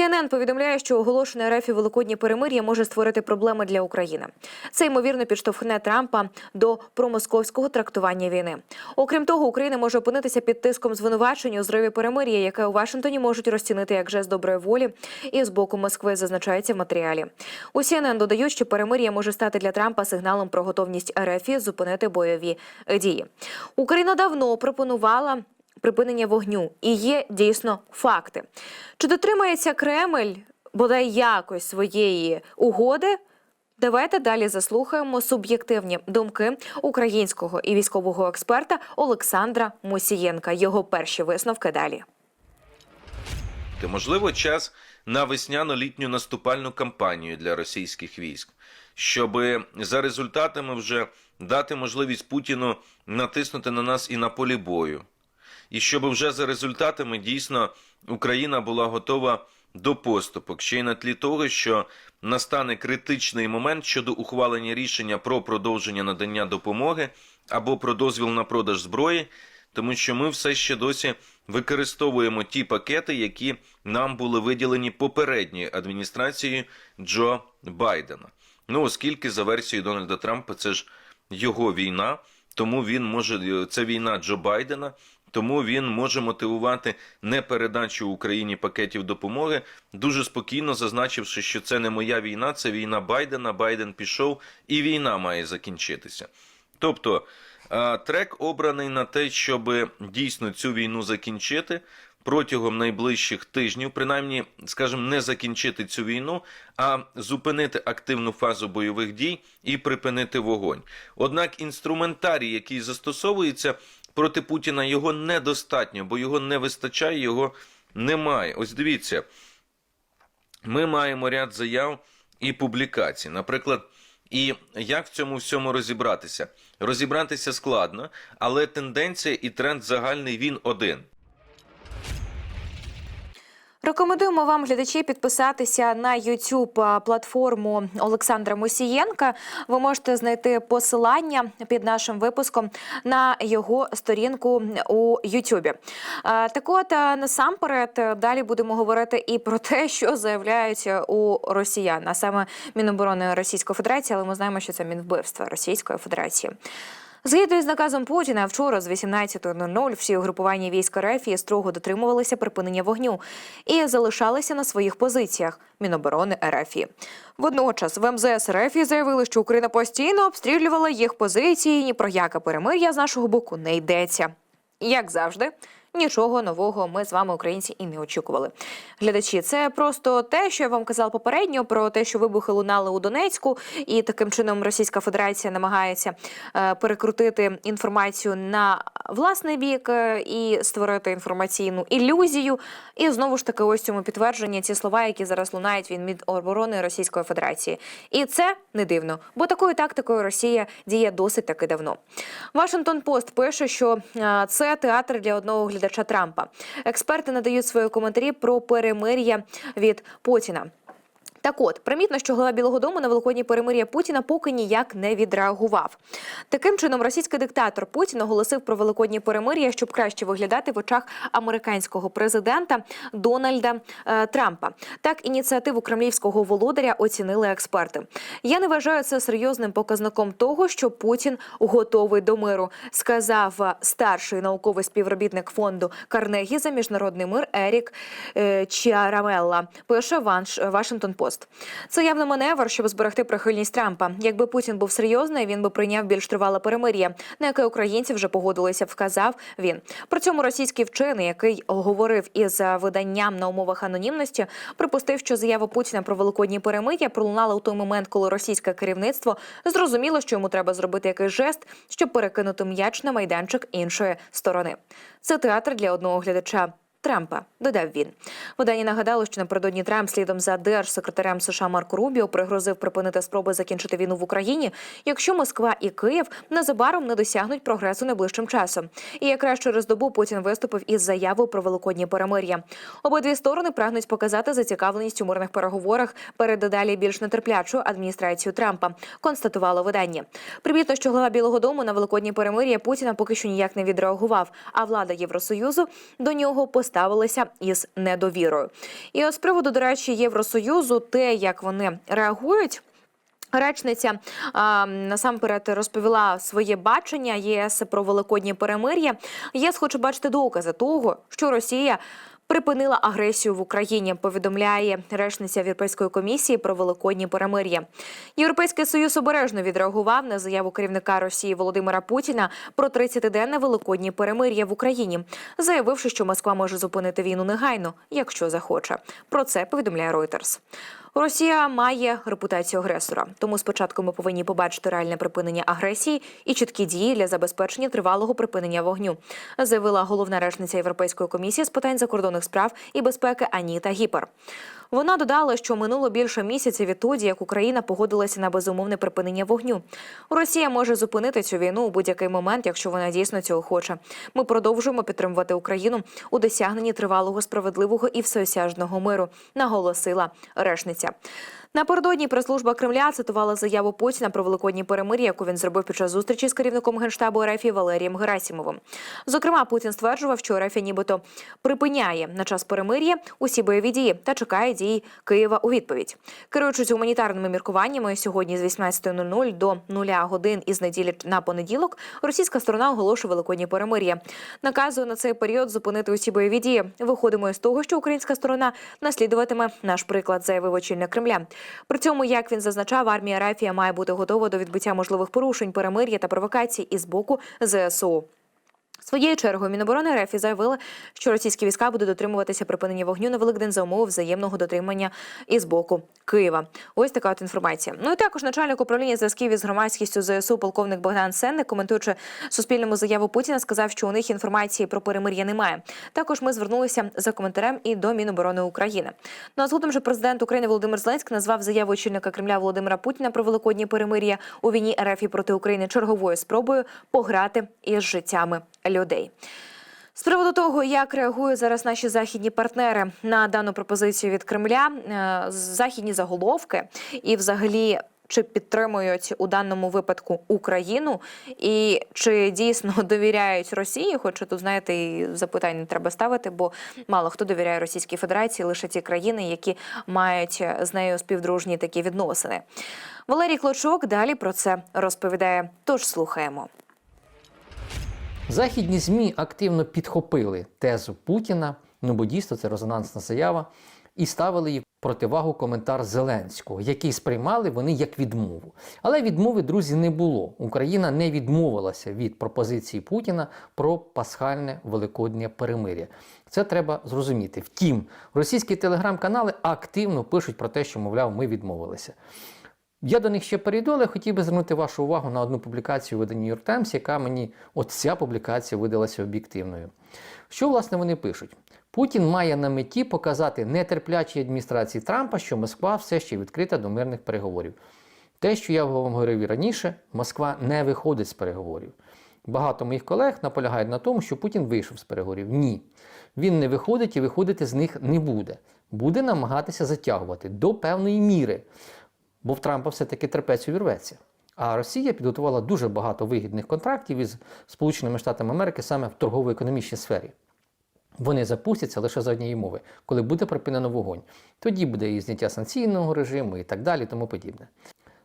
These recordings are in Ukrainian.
CNN повідомляє, що оголошене РФ великоднє перемир'я може створити проблеми для України. Це ймовірно підштовхне Трампа до промосковського трактування війни. Окрім того, Україна може опинитися під тиском звинувачень у зриві перемир'я, яке у Вашингтоні можуть розцінити як жест доброї волі, і з боку Москви зазначається в матеріалі. У CNN додають, що перемир'я може стати для Трампа сигналом про готовність РФ зупинити бойові дії. Україна давно пропонувала припинення вогню, і є дійсно факти. Чи дотримається Кремль бодай якось своєї угоди? Давайте далі заслухаємо суб'єктивні думки українського і військового експерта Олександра Мусієнка. Його перші висновки далі. Можливо, час на весняно-літню наступальну кампанію для російських військ, щоб за результатами вже дати можливість Путіну натиснути на нас і на полі бою, і щоб вже за результатами дійсно Україна була готова до поступок, ще й на тлі того, що настане критичний момент щодо ухвалення рішення про продовження надання допомоги або про дозвіл на продаж зброї, тому що ми все ще досі використовуємо ті пакети, які нам були виділені попередньою адміністрацією Джо Байдена. Ну, оскільки за версією Дональда Трампа це ж його війна, тому він може це війна Джо Байдена. Тому він може мотивувати не передачу Україні пакетів допомоги, дуже спокійно зазначивши, що це не моя війна, це війна Байдена. Байден пішов, і війна має закінчитися. Тобто е, трек обраний на те, щоб дійсно цю війну закінчити протягом найближчих тижнів, принаймні, скажімо, не закінчити цю війну, а зупинити активну фазу бойових дій і припинити вогонь. Однак інструментарій, який застосовується проти Путіна, його недостатньо, бо його не вистачає, його немає. Ось дивіться, ми маємо ряд заяв і публікацій. Наприклад, і як в цьому всьому розібратися? Розібратися складно, але тенденція і тренд загальний він один. Рекомендуємо вам, глядачі, підписатися на youtube платформу Олександра Мусієнка. Ви можете знайти посилання під нашим випуском на його сторінку у Ютубі. Так от е, насамперед е, далі будемо говорити і про те, що заявляють у росіян, а саме Міноборони Російської Федерації, але ми знаємо, що це мінвбивства Російської Федерації. Згідно із наказом Путіна, вчора з 18.00 всі угрупування військ РФ строго дотримувалися припинення вогню і залишалися на своїх позиціях Міноборони РФ. Водночас в МЗС РФ заявили, що Україна постійно обстрілювала їх позиції. Ні про яке перемир'я з нашого боку не йдеться. Як завжди. Нічого нового ми з вами, українці, і не очікували. Глядачі, це просто те, що я вам казала попередньо, про те, що вибухи лунали у Донецьку, і таким чином Російська Федерація намагається е, перекрутити інформацію на власний бік е, і створити інформаційну ілюзію. І знову ж таки, ось цьому підтвердження ці слова, які зараз лунають від Міноборони Російської Федерації. І це не дивно, бо такою тактикою Росія діє досить таки давно. Вашингтон Пост пише, що е, це театр для одного глядача Трампа. Експерти надають свої коментарі про перемир'я від Путіна. Так от, примітно, що глава Білого Дому на великодній перемир'я Путіна поки ніяк не відреагував. Таким чином, російський диктатор Путін оголосив про великодні перемир'я, щоб краще виглядати в очах американського президента Дональда е, Трампа. Так, ініціативу кремлівського володаря оцінили експерти. Я не вважаю це серйозним показником того, що Путін готовий до миру, сказав старший науковий співробітник фонду Карнегі за міжнародний мир Ерік е, Чіарамелла. Пише Вашингтон Пост. Це явний маневр, щоб зберегти прихильність Трампа. Якби Путін був серйозний, він би прийняв більш тривале перемир'я, на яке українці вже погодилися. Вказав він. При цьому російський вчений, який говорив із виданням на умовах анонімності, припустив, що заява Путіна про великодні перемир'я пролунала у той момент, коли російське керівництво зрозуміло, що йому треба зробити якийсь жест, щоб перекинути м'яч на майданчик іншої сторони. Це театр для одного глядача. Трампа додав він. Видання нагадало, що напередодні Трамп слідом за держсекретарем США Марко Рубіо пригрозив припинити спроби закінчити війну в Україні, якщо Москва і Київ незабаром не досягнуть прогресу найближчим часом. І якраз через добу Путін виступив із заявою про великодні перемир'я. Обидві сторони прагнуть показати зацікавленість у мирних переговорах перед дедалі більш нетерплячою адміністрацією Трампа. Констатувало видання. Примітно, що глава Білого Дому на великодні перемир'я Путіна поки що ніяк не відреагував. А влада Євросоюзу до нього поставилися із недовірою. І з приводу, до речі, Євросоюзу, те, як вони реагують. Речниця а, насамперед розповіла своє бачення ЄС про великодні перемир'я. ЄС хоче бачити докази того, що Росія. Припинила агресію в Україні. Повідомляє речниця Європейської комісії про великодні перемир'я. Європейський союз обережно відреагував на заяву керівника Росії Володимира Путіна про 30-денне великодні перемир'я в Україні, заявивши, що Москва може зупинити війну негайно, якщо захоче. Про це повідомляє Reuters. Росія має репутацію агресора, тому спочатку ми повинні побачити реальне припинення агресії і чіткі дії для забезпечення тривалого припинення вогню, заявила головна речниця Європейської комісії з питань закордонних справ і безпеки Аніта Гіпер. Вона додала, що минуло більше місяця відтоді, як Україна погодилася на безумовне припинення вогню. Росія може зупинити цю війну у будь-який момент, якщо вона дійсно цього хоче. Ми продовжуємо підтримувати Україну у досягненні тривалого, справедливого і всеосяжного миру, наголосила речниця. Напередодні прес-служба Кремля цитувала заяву Путіна про великодні перемир'я, яку він зробив під час зустрічі з керівником генштабу РФ Валерієм Герасімовим. Зокрема, Путін стверджував, що РФ нібито припиняє на час перемир'я усі бойові дії та чекає дії Києва у відповідь. Керуючись гуманітарними міркуваннями, сьогодні з 18.00 до 0 годин із неділі на понеділок російська сторона оголошує великодні перемир'я. Наказує на цей період зупинити усі бойові дії. Виходимо із того, що українська сторона наслідуватиме наш приклад, заявив очільник Кремля. При цьому, як він зазначав, армія Рафія має бути готова до відбиття можливих порушень, перемир'я та провокацій із боку ЗСУ. Своєю чергою Міноборони РФ заявила, що російські війська будуть дотримуватися припинення вогню на Великдень за умови взаємного дотримання із боку Києва. Ось така от інформація. Ну і також начальник управління зв'язків із громадськістю ЗСУ полковник Богдан Сенник, коментуючи суспільному заяву Путіна, сказав, що у них інформації про перемир'я немає. Також ми звернулися за коментарем і до Міноборони України. Ну а згодом же президент України Володимир Зеленський назвав заяву очільника Кремля Володимира Путіна про великодні перемир'я у війні РФ проти України черговою спробою пограти із життями людей. З приводу того, як реагують зараз наші західні партнери на дану пропозицію від Кремля, е, західні заголовки і, взагалі. Чи підтримують у даному випадку Україну, і чи дійсно довіряють Росії? Хоча тут знаєте, і запитань не треба ставити, бо мало хто довіряє Російській Федерації, лише ті країни, які мають з нею співдружні такі відносини. Валерій Клочок далі про це розповідає. Тож слухаємо. Західні ЗМІ активно підхопили тезу Путіна, ну бо дійсно це резонансна заява, і ставили її противагу коментар Зеленського, який сприймали вони як відмову. Але відмови, друзі, не було. Україна не відмовилася від пропозиції Путіна про пасхальне великоднє перемир'я. Це треба зрозуміти. Втім, російські телеграм-канали активно пишуть про те, що, мовляв, ми відмовилися. Я до них ще перейду, але хотів би звернути вашу увагу на одну публікацію в виданні New York Times, яка мені, от ця публікація видалася об'єктивною. Що, власне, вони пишуть? Путін має на меті показати нетерплячій адміністрації Трампа, що Москва все ще відкрита до мирних переговорів. Те, що я вам говорив і раніше, Москва не виходить з переговорів. Багато моїх колег наполягають на тому, що Путін вийшов з переговорів. Ні. Він не виходить і виходити з них не буде. Буде намагатися затягувати до певної міри бо в Трампа все-таки терпець увірветься. А Росія підготувала дуже багато вигідних контрактів із Сполученими Штатами Америки саме в торгово-економічній сфері. Вони запустяться лише за однієї мови, коли буде припинено вогонь. Тоді буде і зняття санкційного режиму і так далі, тому подібне.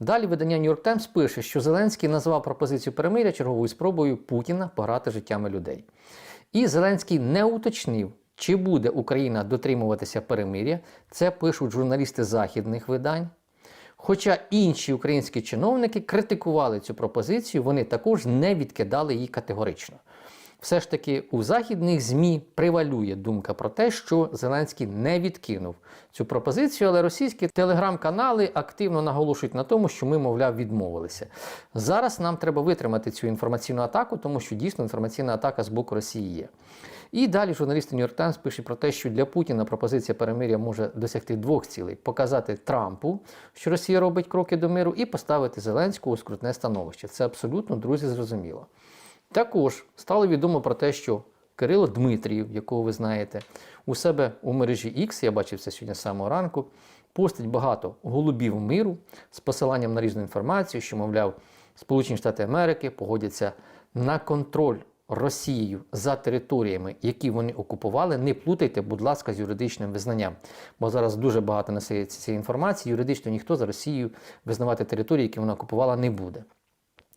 Далі видання New York Times пише, що Зеленський назвав пропозицію перемиря черговою спробою Путіна пограти життями людей. І Зеленський не уточнив, чи буде Україна дотримуватися перемиря. Це пишуть журналісти західних видань. Хоча інші українські чиновники критикували цю пропозицію, вони також не відкидали її категорично. Все ж таки у західних ЗМІ привалює думка про те, що Зеленський не відкинув цю пропозицію, але російські телеграм-канали активно наголошують на тому, що ми, мовляв, відмовилися. Зараз нам треба витримати цю інформаційну атаку, тому що дійсно інформаційна атака з боку Росії є. І далі журналісти York Times пишуть про те, що для Путіна пропозиція перемиря може досягти двох цілей: показати Трампу, що Росія робить кроки до миру, і поставити Зеленського у скрутне становище. Це абсолютно, друзі, зрозуміло. Також стало відомо про те, що Кирило Дмитрієв, якого ви знаєте, у себе у мережі X, я бачив це сьогодні з самого ранку, постить багато голубів миру з посиланням на різну інформацію, що, мовляв, Сполучені Штати Америки погодяться на контроль Росією за територіями, які вони окупували, не плутайте, будь ласка, з юридичним визнанням. Бо зараз дуже багато насеється цієї інформації. Юридично ніхто за Росією визнавати території, які вона окупувала, не буде.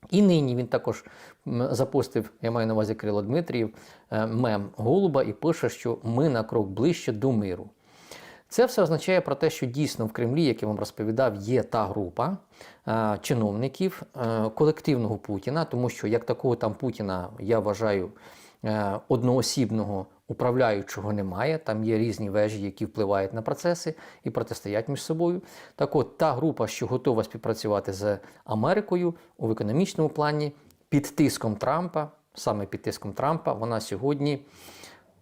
І нині він також запостив, я маю на увазі Кирило Дмитрієв, е, мем Голуба і пише, що ми на крок ближче до миру. Це все означає про те, що дійсно в Кремлі, як я вам розповідав, є та група е, чиновників е, колективного Путіна, тому що як такого там Путіна, я вважаю, е, одноосібного управляючого немає. Там є різні вежі, які впливають на процеси і протистоять між собою. Так от та група, що готова співпрацювати з Америкою у економічному плані під тиском Трампа, саме під тиском Трампа, вона сьогодні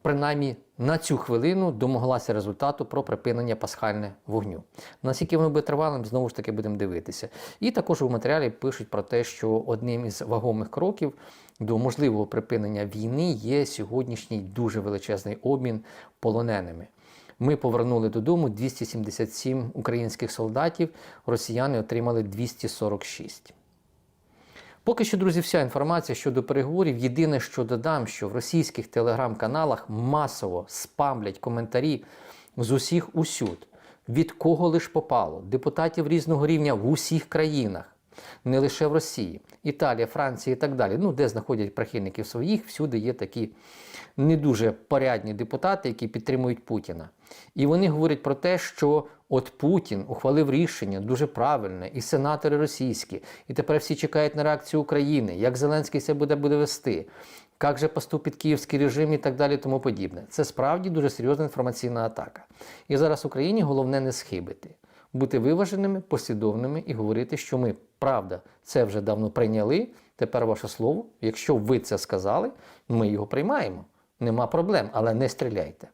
принаймні на цю хвилину домоглася результату про припинення пасхальне вогню. Наскільки воно буде тривалим, знову ж таки будемо дивитися. І також у матеріалі пишуть про те, що одним із вагомих кроків до можливого припинення війни є сьогоднішній дуже величезний обмін полоненими. Ми повернули додому 277 українських солдатів, росіяни отримали 246. Поки що, друзі, вся інформація щодо переговорів. Єдине, що додам, що в російських телеграм-каналах масово спамлять коментарі з усіх усюд, від кого лиш попало, депутатів різного рівня в усіх країнах, не лише в Росії, Італія, Франція і так далі. Ну, де знаходять прихильників своїх, всюди є такі не дуже порядні депутати, які підтримують Путіна. І вони говорять про те, що от Путін ухвалив рішення дуже правильне, і сенатори російські, і тепер всі чекають на реакцію України, як Зеленський себе буде, буде вести, як же поступить київський режим і так далі, тому подібне. Це справді дуже серйозна інформаційна атака. І зараз Україні головне не схибити, бути виваженими, послідовними і говорити, що ми, правда, це вже давно прийняли. Тепер ваше слово. Якщо ви це сказали, ми його приймаємо. Нема проблем, але не стріляйте.